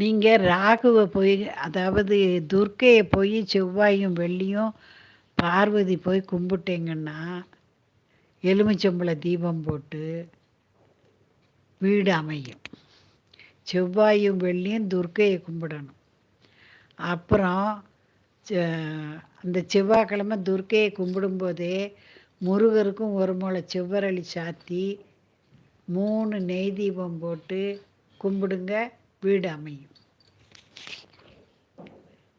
நீங்கள் ராகுவை போய் அதாவது துர்க்கையை போய் செவ்வாயும் வெள்ளியும் பார்வதி போய் கும்பிட்டீங்கன்னா எலுமிச்சம்பழ தீபம் போட்டு வீடு அமையும். செவ்வாயும் வெள்ளியும் துர்க்கையை கும்பிடணும். அப்புறம் அந்த செவ்வாய்க்கிழமை துர்க்கையை கும்பிடும்போதே முருகருக்கும் ஒரு முளை செவ்வரளி சாத்தி மூணு நெய் தீபம் போட்டு கும்பிடுங்க. வீடு அமையும்.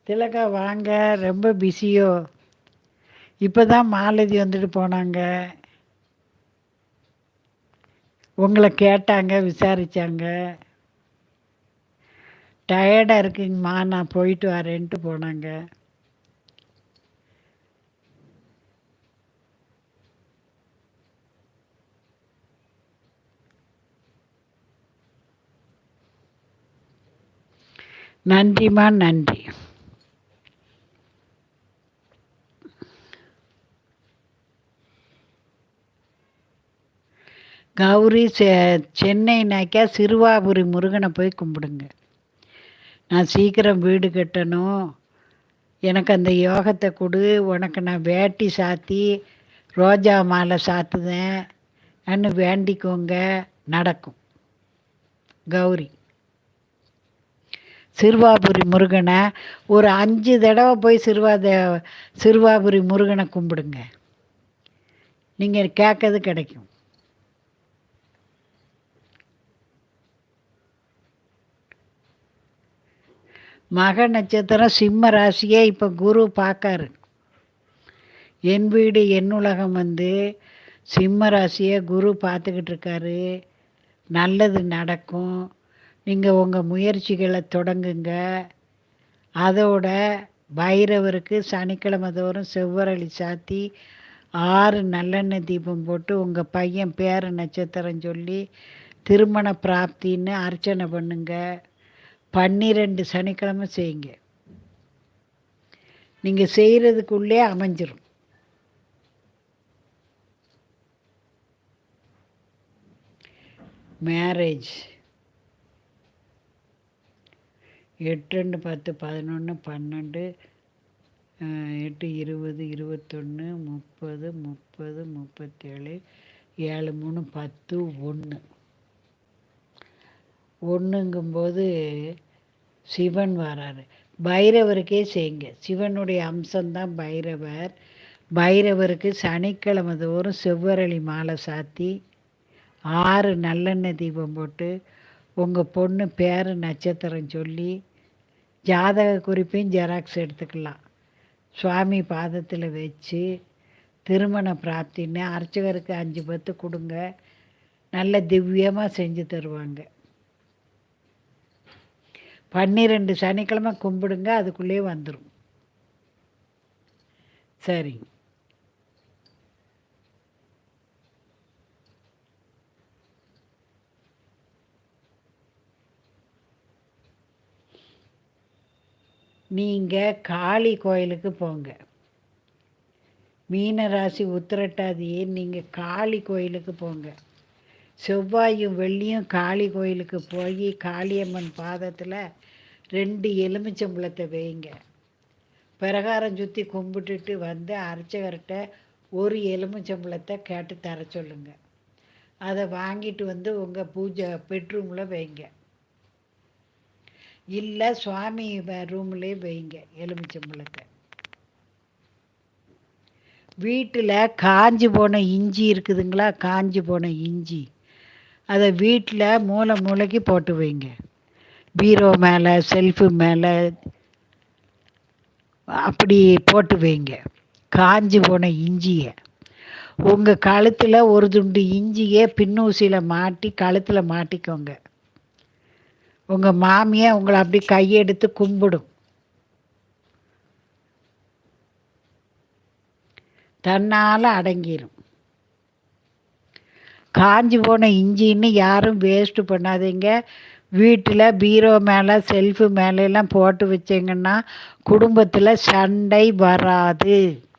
திலகா வாங்க. ரொம்ப பிஸியோ இப்போ தான் மாலதி வந்துட்டு போனாங்க. உங்களை கேட்டாங்க விசாரித்தாங்க டயர்டாக இருக்குங்கம்மா. நான் போயிட்டு வரேன்ட்டு போனாங்க. நன்றிம்மா நன்றி. கௌரி சென்னைனாக்கா சிறுவாபுரி முருகனை போய் கும்பிடுங்க. நான் சீக்கிரம் வீடு கட்டணும். எனக்கு அந்த யோகத்தை கொடு. உனக்கு நான் வேட்டி சாத்தி ரோஜா மாலை சாத்துதேன். அன்னு வேண்டிக்கோங்க. நடக்கும். கௌரி. சிறுவாபுரி முருகனை ஒரு அஞ்சு தடவை போய் சிறுவாத சிறுவாபுரி முருகனை கும்பிடுங்க. நீங்கள் கேட்கறது கிடைக்கும். மக நட்சத்திரம் சிம்ம ராசியே இப்போ குரு பார்க்காரு. என் வீடு என் உலகம் வந்து சிம்ம ராசியை குரு பார்த்துக்கிட்டு இருக்காரு. நல்லது நடக்கும். நீங்கள் உங்கள் முயற்சிகளை தொடங்குங்க. அதோட பைரவருக்கு சனிக்கிழமை தோறும் செவ்வரளி சாத்தி ஆறு நல்லெண்ணெய் தீபம் போட்டு உங்கள் பையன் பேர நட்சத்திரம் சொல்லி திருமண பிராப்தின்னு அர்ச்சனை பண்ணுங்கள் பன்னிரெண்டு சனிக்கிழமை செய்யுங்க. நீங்கள் செய்கிறதுக்குள்ளே அமைஞ்சிரும். மேரேஜ். எட்டு ரெண்டு பத்து பதினொன்று பன்னெண்டு எட்டு இருபது இருபத்தொன்று முப்பது முப்பது முப்பத்தேழு ஏழு மூணு பத்து ஒன்று. ஒன்றுங்கும்போது சிவன் வராரு. பைரவருக்கே செய்யுங்க. சிவனுடைய அம்சம்தான் பைரவர். பைரவருக்கு சனிக்கிழமை தோறும் செவ்வரளி மாலை சாத்தி ஆறு நல்லெண்ணெய் தீபம் போட்டு உங்கள் பொண்ணு பேர் நட்சத்திரம் சொல்லி ஜாதக குறிப்பையும் ஜெராக்ஸ் எடுத்துக்கலாம். சுவாமி பாதத்தில் வச்சு திருமண பிராப்தின்னு அர்ச்சகருக்கு அஞ்சு பத்து கொடுங்க. நல்ல திவ்யமாக செஞ்சு தருவாங்க. பன்னிரெண்டு சனிக்கிழமை கும்பிடுங்க அதுக்குள்ளேயே வந்துடும் சரிங்க. நீங்கள் காளி கோயிலுக்கு போங்க. மீனராசி உத்திரட்டாதியே நீங்கள் காளி கோயிலுக்கு போங்க. செவ்வாயும் வெள்ளியும் காளி கோயிலுக்கு போய் காளியம்மன் பாதத்தில் ரெண்டு எலுமிச்சம்பழத்தை வைங்க. பிரகாரம் சுற்றி கும்பிட்டுட்டு வந்து அர்ச்சகர்கிட்ட ஒரு எலுமிச்சம்பழத்தை கேட்டு தர சொல்லுங்கள் அதை வாங்கிட்டு வந்து உங்கள் பூஜை பெட்ரூமில் வைங்க. இல்லை சுவாமி ரூம்லேயே வைங்க எலுமிச்சம்பழத்தை வீட்டில் காஞ்சி போன இஞ்சி இருக்குதுங்களா? காஞ்சி போன இஞ்சி. அதை வீட்டில் மூளை மூளைக்கு போட்டு வைங்க. பீரோ மேலே செல்ஃபு மேலே அப்படி போட்டு வைங்க. காஞ்சி போன இஞ்சியை. உங்கள் கழுத்தில் ஒரு துண்டு இஞ்சியை பின்னூசியில் மாட்டி கழுத்தில் மாட்டிக்கோங்க. உங்கள் மாமியை உங்களை அப்படி கையெடுத்து கும்பிடும். தன்னால் அடங்கிடும் காஞ்சி போன இஞ்சின்னு யாரும் வேஸ்ட்டு பண்ணாதீங்க. வீட்டில் பீரோ மேலே செல்ஃபு மேலெல்லாம் போட்டு வச்சிங்கன்னா குடும்பத்தில் சண்டை வராது.